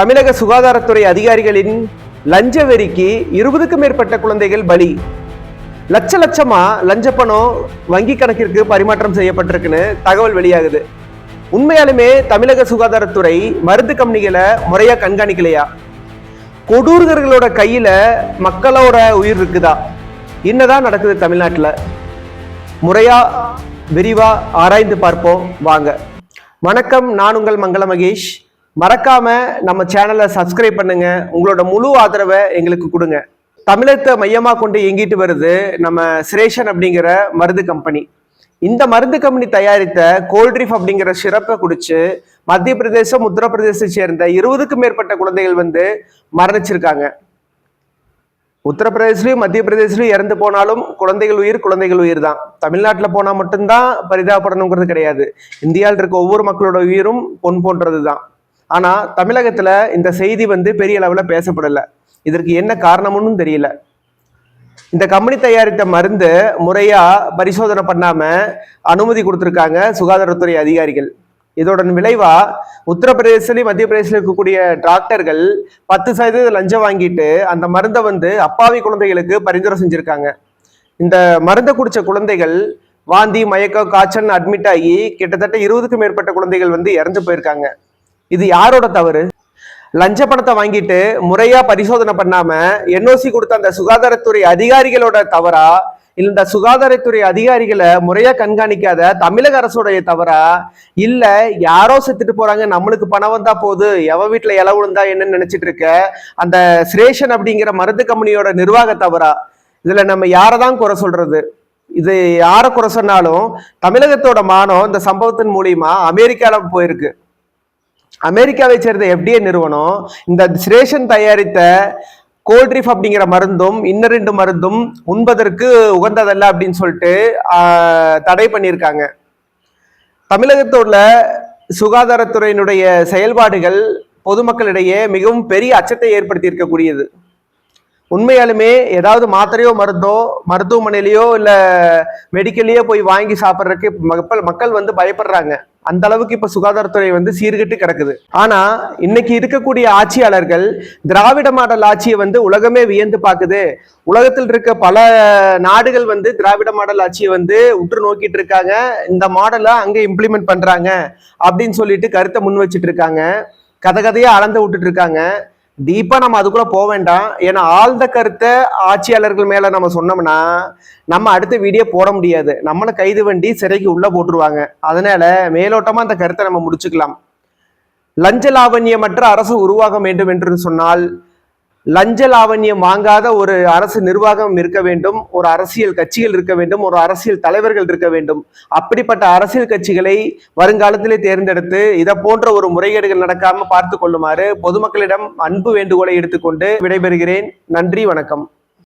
தமிழக சுகாதாரத்துறை அதிகாரிகளின் லஞ்ச வெறிக்கு இருபதுக்கும் மேற்பட்ட குழந்தைகள் பலி. லட்ச லட்சமா லஞ்ச பணம் வங்கி கணக்கிற்கு பரிமாற்றம் செய்யப்பட்டிருக்குன்னு தகவல் வெளியாகுது. உண்மையாலுமே தமிழக சுகாதாரத்துறை மருந்து கம்பெனிகளை முறையா கண்காணிக்கலையா? கொடூர்களோட கையில மக்களோட உயிர் இருக்குதா? என்னதான் நடக்குது தமிழ்நாட்டில்? முறையா விரிவா ஆராய்ந்து பார்ப்போம். வாங்க. வணக்கம் நான் உங்கள் மங்கள மகேஷ். மறக்காம நம்ம சேனலை சப்ஸ்கிரைப் பண்ணுங்க. உங்களோட முழு ஆதரவை எங்களுக்கு கொடுங்க. தமிழத்தை மையமாக கொண்டு இயங்கிட்டு வருது நம்ம சிரேஷன் அப்படிங்கிற மருந்து கம்பெனி இந்த மருந்து கம்பெனி தயாரித்த கோல்ட்ரிஃப் அப்படிங்கிற சிறப்பை குடிச்சு மத்திய பிரதேசம் உத்தரப்பிரதேசத்தை சேர்ந்த இருபதுக்கும் மேற்பட்ட குழந்தைகள் வந்து மரணிச்சிருக்காங்க. உத்தரப்பிரதேசிலையும் மத்திய பிரதேசிலையும் இறந்து போனாலும் குழந்தைகள் உயிர் குழந்தைகள் உயிர் தான். தமிழ்நாட்டில் போனால் மட்டும்தான் பரிதாபப்படணுங்கிறது கிடையாது. இந்தியாவில் இருக்க ஒவ்வொரு மக்களோட உயிரும் பொன் போன்றது தான் ஆனால் தமிழகத்தில் இந்த செய்தி வந்து பெரிய அளவில் பேசப்படலை. இதற்கு என்ன காரணமுன்னு தெரியல. இந்த கம்பெனி தயாரித்த மருந்து முறையாக பரிசோதனை பண்ணாமல் அனுமதி கொடுத்துருக்காங்க சுகாதாரத்துறை அதிகாரிகள். இதோட விளைவா உத்தரப்பிரதேசலையும் மத்திய பிரதேசத்தில் இருக்கக்கூடிய டாக்டர்கள் பத்து சதவீதம் லஞ்சம் வாங்கிட்டு அந்த மருந்தை வந்து அப்பாவி குழந்தைகளுக்கு பரிந்துரை செஞ்சுருக்காங்க. இந்த மருந்தை குடிச்ச குழந்தைகள் வாந்தி மயக்கம் காய்ச்சல் அட்மிட் ஆகி கிட்டத்தட்ட இருபதுக்கும் மேற்பட்ட குழந்தைகள் வந்து இறந்து போயிருக்காங்க. இது யாரோட தவறு? லஞ்ச பணத்தை வாங்கிட்டு முறையா பரிசோதனை பண்ணாம என்ஓசி கொடுத்த அந்த சுகாதாரத்துறை அதிகாரிகளோட தவறா? இல்ல இந்த சுகாதாரத்துறை அதிகாரிகளை முறையா கண்காணிக்காத தமிழக அரசுடைய தவறா? இல்ல யாரோ செத்துட்டு போறாங்க நம்மளுக்கு பணம் வந்தா போது எவ வீட்டுல இல விழுந்தா என்னன்னு நினைச்சிட்டு இருக்க? அந்த சிரேஷன் அப்படிங்கிற மருந்து கம்பெனியோட நிர்வாக தவறா? இதுல நம்ம யாரதான் குறை சொல்றது? இது யாரை குறை சொன்னாலும் தமிழகத்தோட மானம் இந்த சம்பவத்தின் மூலியமா அமெரிக்கால போயிருக்கு. அமெரிக்காவை சேர்ந்த எஃப்டிஏ நிறுவனம் இந்த சிரேஷன் தயாரித்த கோல்ட்ரிஃப் அப்படிங்கிற மருந்தும் இன்னும் ரெண்டு மருந்தும் உண்பதற்கு உகந்ததல்ல அப்படின்னு சொல்லிட்டு தடை பண்ணியிருக்காங்க. தமிழகத்தோட சுகாதாரத்துறையினுடைய செயல்பாடுகள் பொதுமக்களிடையே மிகவும் பெரிய அச்சத்தை ஏற்படுத்தி இருக்கக்கூடியது உண்மையாலுமே ஏதாவது மாத்திரையோ மருந்தோ மருத்துவமனையிலையோ இல்லை மெடிக்கல்லையோ போய் வாங்கி சாப்பிட்றதுக்கு மக்கள் மக்கள் வந்து பயப்படுறாங்க. அந்த அளவுக்கு இப்ப சுகாதாரத்துறை வந்து சீர்கட்டு கிடக்குது. ஆனா இன்னைக்கு இருக்கக்கூடிய ஆட்சியாளர்கள் திராவிட மாடல் ஆட்சியை வந்து உலகமே வியந்து பார்க்குது உலகத்தில் இருக்க பல நாடுகள் வந்து திராவிட மாடல் ஆட்சியை வந்து உற்று நோக்கிட்டு இருக்காங்க. இந்த மாடலை அங்க இம்ப்ளிமெண்ட் பண்றாங்க. அப்படின்னு சொல்லிட்டு கருத்தை முன் வச்சிட்டு இருக்காங்க. கதை கதையா அளந்து விட்டுட்டு இருக்காங்க. டீப்பா நம்ம அதுக்குள்ள போக வேண்டாம். ஏன்னா ஆழ்ந்த கருத்தை ஆட்சியாளர்கள் மேல நம்ம சொன்னோம்னா நம்ம அடுத்த வீடியோ போட முடியாது. நம்மளை கைது வண்டி சிறைக்கு உள்ள போட்டுருவாங்க. அதனால மேலோட்டமா அந்த கருத்தை நம்ம முடிச்சுக்கலாம். லஞ்ச லாவண்யமற்ற அரசு உருவாக வேண்டும் என்று சொன்னால் லஞ்ச லாவண்யம் வாங்காத ஒரு அரசு நிர்வாகம் இருக்க வேண்டும் ஒரு அரசியல் கட்சிகள் இருக்க வேண்டும் ஒரு அரசியல் தலைவர்கள் இருக்க வேண்டும். அப்படிப்பட்ட அரசியல் கட்சிகளை வருங்காலத்திலே தேர்ந்தெடுத்து இதை போன்ற ஒரு முறைகேடுகள் நடக்காம பார்த்து கொள்ளுமாறு பொதுமக்களிடம் அன்பு வேண்டுகோளை எடுத்துக்கொண்டு விடைபெறுகிறேன். நன்றி வணக்கம்.